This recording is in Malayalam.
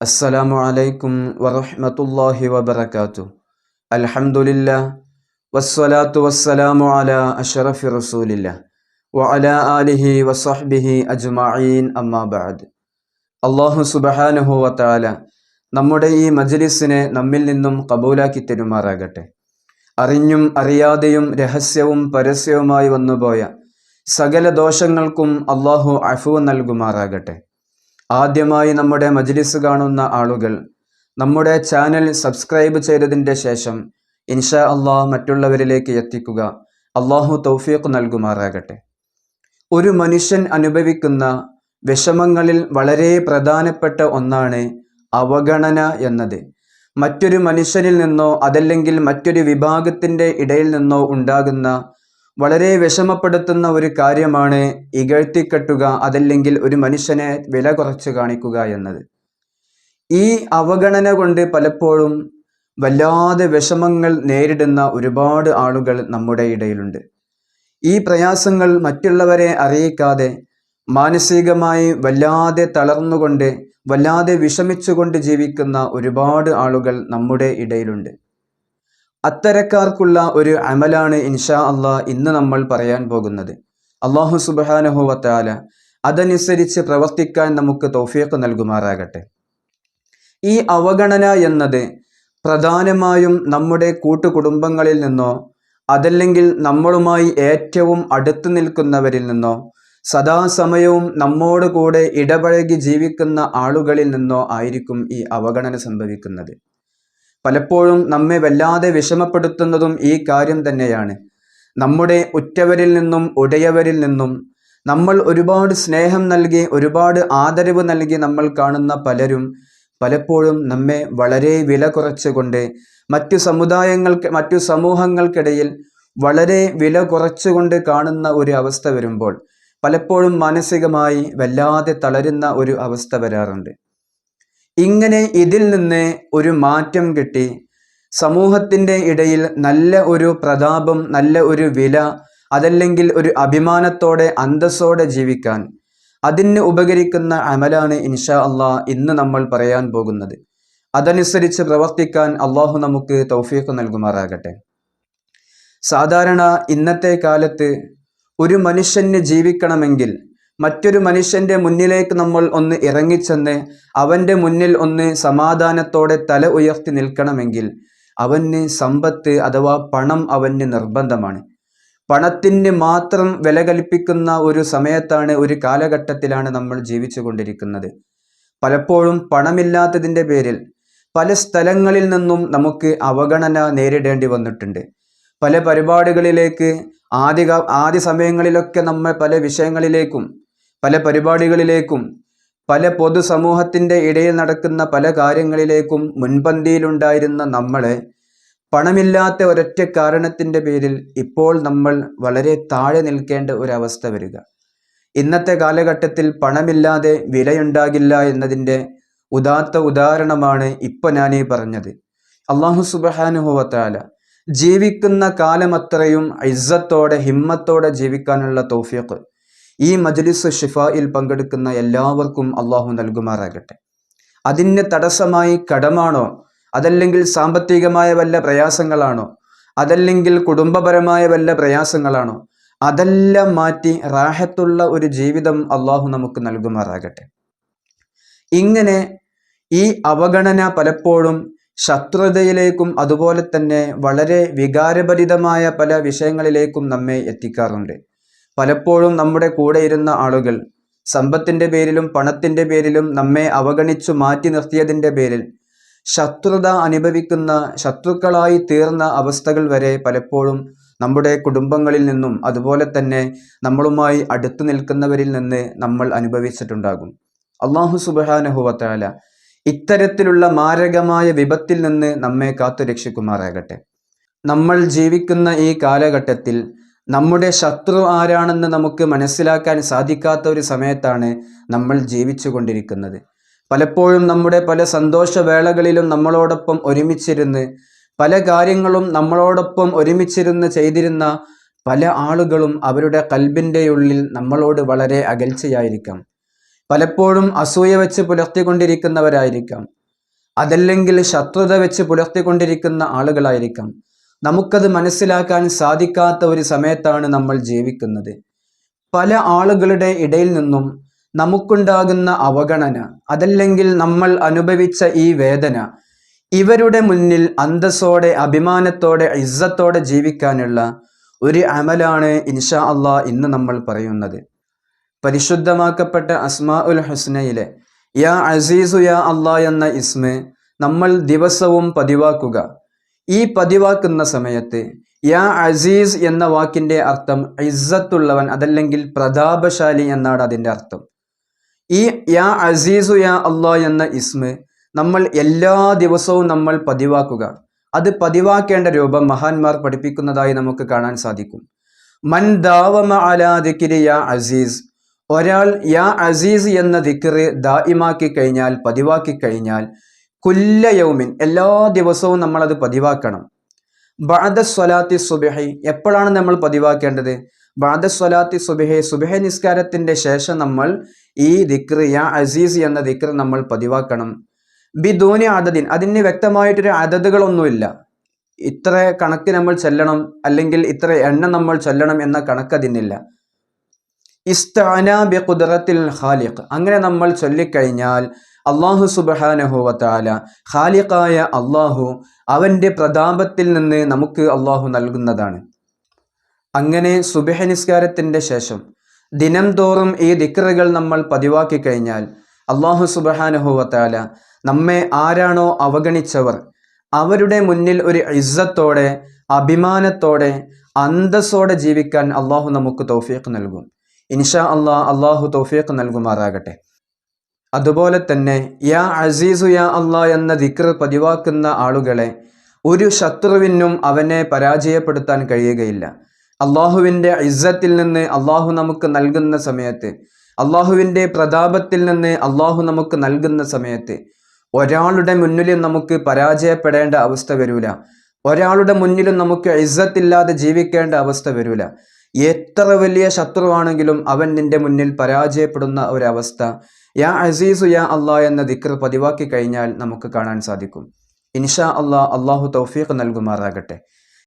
അസ്സലാമു അലൈക്കും വറഹ്മത്തുള്ളാഹി വബറകാതു അൽഹംദുലില്ലാ വസ്സലാത്തു വസ്സലാമു അലാ അഷറഫി റസൂലില്ല വഅല ആലിഹി വസഹ്ബിഹി അജ്മഈൻ അമ്മാ ബഅദ്. അല്ലാഹു സുബ്ഹാനഹു വതആല നമ്മുടെ ഈ മജ്ലിസിനെ നമ്മിൽ നിന്നും കബൂലാക്കി തരുമാറാകട്ടെ. അറിഞ്ഞും അറിയാതെയും രഹസ്യവും പരസ്യവുമായി വന്നുപോയ സകല ദോഷങ്ങൾക്കും അല്ലാഹു അഫു നൽകുമാറാകട്ടെ. ആദ്യമായി നമ്മുടെ മജ്ലിസ് കാണുന്ന ആളുകൾ നമ്മുടെ ചാനൽ സബ്സ്ക്രൈബ് ചെയ്തതിന്റെ ശേഷം ഇൻഷാ അള്ളാഹ് മറ്റുള്ളവരിലേക്ക് എത്തിക്കുക. അള്ളാഹു തൗഫീഖ് നൽകുമാറാകട്ടെ. ഒരു മനുഷ്യൻ അനുഭവിക്കുന്ന വിഷമങ്ങളിൽ വളരെ പ്രധാനപ്പെട്ട ഒന്നാണ് അവഗണന എന്നത്. മറ്റൊരു മനുഷ്യനിൽ നിന്നോ അതല്ലെങ്കിൽ മറ്റൊരു വിഭാഗത്തിന്റെ ഇടയിൽ നിന്നോ ഉണ്ടാകുന്ന വളരെ വിഷമപ്പെടുത്തുന്ന ഒരു കാര്യമാണ് ഇകഴ്ത്തിക്കെട്ടുക അതല്ലെങ്കിൽ ഒരു മനുഷ്യനെ വില കുറച്ച് കാണിക്കുക എന്നത്. ഈ അവഗണന കൊണ്ട് പലപ്പോഴും വല്ലാതെ വിഷമങ്ങൾ നേരിടുന്ന ഒരുപാട് ആളുകൾ നമ്മുടെ ഇടയിലുണ്ട്. ഈ പ്രയാസങ്ങൾ മറ്റുള്ളവരെ അറിയിക്കാതെ മാനസികമായി വല്ലാതെ തളർന്നുകൊണ്ട് വല്ലാതെ വിഷമിച്ചുകൊണ്ട് ജീവിക്കുന്ന ഒരുപാട് ആളുകൾ നമ്മുടെ ഇടയിലുണ്ട്. അത്തരക്കാർക്കുള്ള ഒരു അമലാണ് ഇൻഷാ അള്ളാഹ് ഇന്ന് നമ്മൾ പറയാൻ പോകുന്നത്. അള്ളാഹു സുബാനഹുവത്താല അതനുസരിച്ച് പ്രവർത്തിക്കാൻ നമുക്ക് തൗഫീഖ് നൽകുമാറാകട്ടെ. ഈ അവഗണന എന്നത് പ്രധാനമായും നമ്മുടെ കൂട്ടുകുടുംബങ്ങളിൽ നിന്നോ അതല്ലെങ്കിൽ നമ്മളുമായി ഏറ്റവും അടുത്തു നിൽക്കുന്നവരിൽ നിന്നോ സദാസമയവും നമ്മോട് കൂടെ ഇടപഴകി ജീവിക്കുന്ന ആളുകളിൽ നിന്നോ ആയിരിക്കും ഈ അവഗണന സംഭവിക്കുന്നത്. പലപ്പോഴും നമ്മെ വല്ലാതെ വിഷമപ്പെടുത്തുന്നതും ഈ കാര്യം തന്നെയാണ്. നമ്മുടെ ഉറ്റവരിൽ നിന്നും ഉടയവരിൽ നിന്നും നമ്മൾ ഒരുപാട് സ്നേഹം നൽകി ഒരുപാട് ആദരവ് നൽകി നമ്മൾ കാണുന്ന പലരും പലപ്പോഴും നമ്മെ വളരെ വില കുറച്ചുകൊണ്ട് മറ്റു സമുദായങ്ങൾക്ക് മറ്റു സമൂഹങ്ങൾക്കിടയിൽ വളരെ വില കുറച്ചുകൊണ്ട് കാണുന്ന ഒരു അവസ്ഥ വരുമ്പോൾ പലപ്പോഴും മാനസികമായി വല്ലാതെ തളരുന്ന ഒരു അവസ്ഥ വരാറുണ്ട്. ഇങ്ങനെ ഇതിൽ നിന്ന് ഒരു മാറ്റം കിട്ടി. സമൂഹത്തിന്റെ ഇടയിൽ നല്ല ഒരു പ്രതാപം നല്ല ഒരു വില അതല്ലെങ്കിൽ ഒരു അഭിമാനത്തോടെ അന്തസ്സോടെ ജീവിക്കാൻ. അതിന് ഉപകരിക്കുന്ന അമലാണ് ഇൻഷാ അള്ളാ ഇന്ന് നമ്മൾ പറയാൻ പോകുന്നത്. അതനുസരിച്ച് പ്രവർത്തിക്കാൻ അള്ളാഹു നമുക്ക് തൗഫീഖ് നൽകുമാറാകട്ടെ. സാധാരണ ഇന്നത്തെ കാലത്ത് ഒരു മനുഷ്യന് ജീവിക്കണമെങ്കിൽ മറ്റൊരു മനുഷ്യന്റെ മുന്നിലേക്ക് നമ്മൾ ഒന്ന് ഇറങ്ങിച്ചെന്ന് അവന്റെ മുന്നിൽ ഒന്ന് സമാധാനത്തോടെ തല ഉയർത്തി നിൽക്കണമെങ്കിൽ അവന് സമ്പത്ത് അഥവാ പണം അവന് നിർബന്ധമാണ്. പണത്തിന് മാത്രം വില കൽപ്പിക്കുന്ന ഒരു സമയത്താണ് ഒരു കാലഘട്ടത്തിലാണ് നമ്മൾ ജീവിച്ചു കൊണ്ടിരിക്കുന്നത്. പലപ്പോഴും പണമില്ലാത്തതിന്റെ പേരിൽ പല സ്ഥലങ്ങളിൽ നിന്നും നമുക്ക് അവഗണന നേരിടേണ്ടി വന്നിട്ടുണ്ട്. പല പരിപാടികളിലേക്ക് ആദ്യ ആദ്യ സമയങ്ങളിലൊക്കെ നമ്മൾ പല വിഷയങ്ങളിലേക്കും പല പരിപാടികളിലേക്കും പല പൊതുസമൂഹത്തിന്റെ ഇടയിൽ നടക്കുന്ന പല കാര്യങ്ങളിലേക്കും മുൻപന്തിയിലുണ്ടായിരുന്ന നമ്മളെ പണമില്ലാത്ത ഒരൊറ്റ കാരണത്തിന്റെ പേരിൽ ഇപ്പോൾ നമ്മൾ വളരെ താഴെ നിൽക്കേണ്ട ഒരവസ്ഥ വരിക. ഇന്നത്തെ കാലഘട്ടത്തിൽ പണമില്ലാതെ വിലയുണ്ടാകില്ല എന്നതിന്റെ ഉദാത്ത ഉദാഹരണമാണ് ഇപ്പൊ ഈ പറഞ്ഞത്. അള്ളാഹു സുബഹാനുഹുവത്താല ജീവിക്കുന്ന കാലമത്രയും ഇസ്സത്തോടെ ഹിമ്മത്തോടെ ജീവിക്കാനുള്ള തൗഫീഖ് ഈ മജ്ലിസ് ഷിഫായിൽ പങ്കെടുക്കുന്ന എല്ലാവർക്കും അള്ളാഹു നൽകുമാറാകട്ടെ. അതിന് തടസ്സമായി കടമാണോ? അതല്ലെങ്കിൽ സാമ്പത്തികമായ വല്ല പ്രയാസങ്ങളാണോ? അതല്ലെങ്കിൽ കുടുംബപരമായ വല്ല പ്രയാസങ്ങളാണോ? അതെല്ലാം മാറ്റി റാഹത്തുള്ള ഒരു ജീവിതം അള്ളാഹു നമുക്ക് നൽകുമാറാകട്ടെ. ഇങ്ങനെ ഈ അവഗണന പലപ്പോഴും ശത്രുതയിലേക്കും അതുപോലെ തന്നെ വളരെ വികാരഭരിതമായ പല വിഷയങ്ങളിലേക്കും നമ്മെ എത്തിക്കാറുണ്ട്. പലപ്പോഴും നമ്മുടെ കൂടെ ഇരുന്ന ആളുകൾ സമ്പത്തിന്റെ പേരിലും പണത്തിന്റെ പേരിലും നമ്മെ അവഗണിച്ചു മാറ്റി നിർത്തിയതിന്റെ പേരിൽ ശത്രുത അനുഭവിക്കുന്ന ശത്രുക്കളായി തീർന്ന അവസ്ഥകൾ വരെ പലപ്പോഴും നമ്മുടെ കുടുംബങ്ങളിൽ നിന്നും അതുപോലെ തന്നെ നമ്മളുമായി അടുത്തു നിൽക്കുന്നവരിൽ നിന്ന് നമ്മൾ അനുഭവിച്ചിട്ടുണ്ടാകും. അള്ളാഹു സുബാനഹുവത്താല ഇത്തരത്തിലുള്ള മാരകമായ വിപത്തിൽ നിന്ന് നമ്മെ കാത്തു രക്ഷിക്കുമാറാകട്ടെ നമ്മൾ ജീവിക്കുന്ന ഈ കാലഘട്ടത്തിൽ നമ്മുടെ ശത്രു ആരാണെന്ന് നമുക്ക് മനസ്സിലാക്കാൻ സാധിക്കാത്ത ഒരു സമയത്താണ് നമ്മൾ ജീവിച്ചു കൊണ്ടിരിക്കുന്നത് പലപ്പോഴും നമ്മുടെ പല സന്തോഷവേളകളിലും നമ്മളോടൊപ്പം ഒരുമിച്ചിരുന്ന് പല കാര്യങ്ങളും നമ്മളോടൊപ്പം ഒരുമിച്ചിരുന്ന് ചെയ്തിരുന്ന പല ആളുകളും അവരുടെ കൽബിന്റെ ഉള്ളിൽ നമ്മളോട് വളരെ അകൽച്ചയായിരിക്കാം. പലപ്പോഴും അസൂയ വെച്ച് പുലർത്തിക്കൊണ്ടിരിക്കുന്നവരായിരിക്കാം. അതല്ലെങ്കിൽ ശത്രുത വെച്ച് പുലർത്തിക്കൊണ്ടിരിക്കുന്ന ആളുകളായിരിക്കാം. നമുക്കത് മനസ്സിലാക്കാൻ സാധിക്കാത്ത ഒരു സമയത്താണ് നമ്മൾ ജീവിക്കുന്നത്. പല ആളുകളുടെ ഇടയിൽ നിന്നും നമുക്കുണ്ടാകുന്ന അവഗണന അതല്ലെങ്കിൽ നമ്മൾ അനുഭവിച്ച ഈ വേദന ഇവരുടെ മുന്നിൽ അന്തസ്സോടെ അഭിമാനത്തോടെ ഇസ്സത്തോടെ ജീവിക്കാനുള്ള ഒരു അമലാണ് ഇൻഷാ അള്ളാ ഇന്ന് നമ്മൾ പറയുന്നത്. പരിശുദ്ധമാക്കപ്പെട്ട അസ്മാ ഉൽ ഹുസ്നയിലെ യാ അസീസു യാ അള്ളാ എന്ന ഇസ്മ നമ്മൾ ദിവസവും പതിവാക്കുക. ഈ പതിവാക്കുന്ന സമയത്ത് യാ അസീസ് എന്ന വാക്കിന്റെ അർത്ഥം ഇസ്സത്തുള്ളവൻ അതല്ലെങ്കിൽ പ്രതാപശാലി എന്നാണ് അതിന്റെ അർത്ഥം. ഈ യാ അസീസു യാ അള്ളാ എന്ന ഇസ്മ് നമ്മൾ എല്ലാ ദിവസവും നമ്മൾ പതിവാക്കുക. അത് പതിവാക്കേണ്ട രൂപം മഹാന്മാർ പഠിപ്പിക്കുന്നതായി നമുക്ക് കാണാൻ സാധിക്കും. മൻ ദാവമ അലാ ദിക്രി യാ അസീസ്. ഒരാൾ യാ അസീസ് എന്ന ദിക്റ് ദായിമാക്കി കഴിഞ്ഞാൽ പതിവാക്കി കഴിഞ്ഞാൽ കുല്ലയൗമിൻ എല്ലാ ദിവസവും നമ്മൾ അത് പതിവാക്കണം. ബാദ സ്വലാത്തി സുബഹി എപ്പോഴാണ് നമ്മൾ പതിവാക്കേണ്ടത്? ബാദ സ്വലാത്തി സുബഹി സുബഹ നിസ്കാരത്തിന്റെ ശേഷം നമ്മൾ ഈ ദിക്ർ യാ അസീസ് എന്ന ദിക്ർ നമ്മൾ പതിവാക്കണം. ബി ബിദൂനി അതദിൻ അതിന് വ്യക്തമായിട്ടൊരു അതതുകളൊന്നുമില്ല ഇത്ര കണക്ക് നമ്മൾ ചെല്ലണം അല്ലെങ്കിൽ ഇത്ര എണ്ണം നമ്മൾ ചൊല്ലണം എന്ന കണക്ക് അതിനില്ല. ഇസ്താന ബി ഖുദ്റത്തിൽ ഖാലിഖ് അങ്ങനെ നമ്മൾ ചൊല്ലിക്കഴിഞ്ഞാൽ അള്ളാഹു സുബഹാനഹുവത്താല ഖാലിഖായ അള്ളാഹു അവന്റെ പ്രതാപത്തിൽ നിന്ന് നമുക്ക് അള്ളാഹു നൽകുന്നതാണ്. അങ്ങനെ സുബഹ നിസ്കാരത്തിന്റെ ശേഷം ദിനം തോറും ഈ ദിക്റുകൾ നമ്മൾ പതിവാക്കി കഴിഞ്ഞാൽ അള്ളാഹു സുബഹാനഹുവത്താല നമ്മെ ആരാണോ അവഗണിച്ചവർ അവരുടെ മുന്നിൽ ഒരു ഇസ്സത്തോടെ അഭിമാനത്തോടെ അന്തസ്സോടെ ജീവിക്കാൻ അള്ളാഹു നമുക്ക് തൗഫീഖ് നൽകും. ഇൻഷാ അള്ളാഹ് അള്ളാഹു തൗഫീഖ് നൽകുമാറാകട്ടെ. അതുപോലെ തന്നെ യാ അസീസു യാ അള്ളാ എന്ന ദിക്ർ പതിവാക്കുന്ന ആളുകളെ ഒരു ശത്രുവിനും അവനെ പരാജയപ്പെടുത്താൻ കഴിയുകയില്ല. അള്ളാഹുവിന്റെ ഇസ്സത്തിൽ നിന്ന് അള്ളാഹു നമുക്ക് നൽകുന്ന സമയത്ത് അള്ളാഹുവിന്റെ പ്രതാപത്തിൽ നിന്ന് അള്ളാഹു നമുക്ക് നൽകുന്ന സമയത്ത് ഒരാളുടെ മുന്നിലും നമുക്ക് പരാജയപ്പെടേണ്ട അവസ്ഥ വരൂല. ഒരാളുടെ മുന്നിലും നമുക്ക് ഇസ്സത്തില്ലാതെ ജീവിക്കേണ്ട അവസ്ഥ വരൂല. എത്ര വലിയ ശത്രുവാണെങ്കിലും അവൻ നിന്റെ മുന്നിൽ പരാജയപ്പെടുന്ന ഒരവസ്ഥ. യാ അസീസു യാ അള്ളാ എന്ന ദിക്ർ പതിവാക്കി കഴിഞ്ഞാൽ നമുക്ക് കാണാൻ സാധിക്കും. ഇൻഷാ അള്ളാ അള്ളാഹു തൗഫീഖ് നൽകുമാറാകട്ടെ.